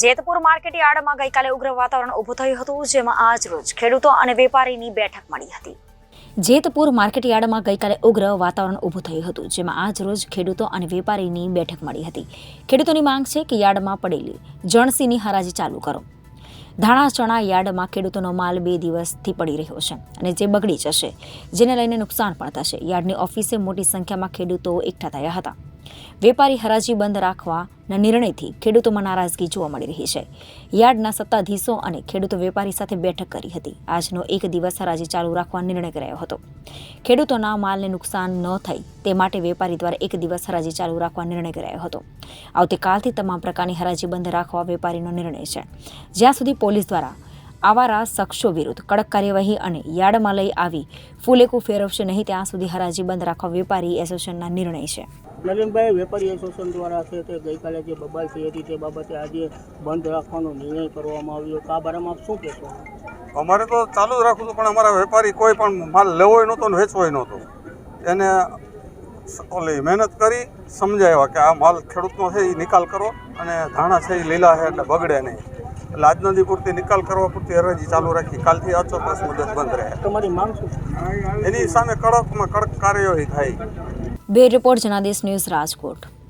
Jetpur market યાર્ડમાં ગઈકાલે ઉગ્ર વાતાવરણ ઊભું થયું હતું, જેમાં આજ રોજ ખેડૂતો અને વેપારીની બેઠક મળી હતી. જેતપુર માર્કેટ યાર્ડમાં ગઈકાલે ઉગ્ર વાતાવરણ ઊભું થયું હતું, જેમાં આજ રોજ ખેડૂતો અને વેપારીની બેઠક મળી હતી. ખેડૂતોની માંગ છે કે યાર્ડમાં પડેલી જણસીની હરાજી ચાલુ કરો. ધાણા, ચણા યાર્ડમાં ખેડૂતોનો માલ બે દિવસથી પડી રહ્યો છે અને જે બગડી જશે, જેને લઈને નુકસાન પણ થશે. યાર્ડની ઓફિસે મોટી સંખ્યામાં ખેડૂતો એકઠા થયા હતા. વેપારી હરાજી બંધ રાખવાના નિર્ણયથી ખેડૂતોમાં નારાજગી જોવા મળી રહી છે. યાર્ડના સત્તાધીશો અને ખેડૂતો વેપારી સાથે બેઠક કરી હતી. આજનો એક દિવસ હરાજી ચાલુ રાખવા નિર્ણય કરાયો હતો. ખેડૂતોના માલને નુકસાન ન થાય તે માટે વેપારી દ્વારા એક દિવસ હરાજી ચાલુ રાખવા નિર્ણય કરાયો હતો. આવતીકાલથી તમામ પ્રકારની હરાજી બંધ રાખવા વેપારીનો નિર્ણય છે. જ્યાં સુધી પોલીસ દ્વારા આવારા શખ્સો વિરુદ્ધ કડક કાર્યવાહી અને યાર્ડમાં લઈ આવી. ફૂલેકું ફેરવશે નહીં ત્યાં સુધી હરાજી બંધ રાખવા વેપારી એસોસિએશનના નિર્ણય છે. નવીનભાઈ વેપારી એસોસિએશન દ્વારા છે તે ગઈકાલે જે બબાલ થઈ હતી તે બાબતે આજે બંધ રાખવાનો નિર્ણય કરવામાં આવ્યો. તો આ બારામાં આપ શું કહેશો? અમારે તો ચાલુ જ રાખવું હતું પણ અમારા વેપારી કોઈ પણ માલ લેવો નહોતો ને વેચવોય નહોતો. એને ઓલી મહેનત કરી સમજાવ્યા કે આ માલ ખેડૂતનો છે એ નિકાલ કરો અને ધાણા છે એ લીલા છે એટલે બગડે નહીં. એટલે આજ નદી પૂરતી નિકાલ કરવા પૂરતી હરાજી ચાલુ રાખી. કાલથી અચોક્કસ મુદત બંધ રહે. તમારી માંગ એની સામે કડકમાં કડક કાર્યવાહી થાય. બે રિપોર્ટ જનાદેશ ન્યૂઝ રાજકોટ.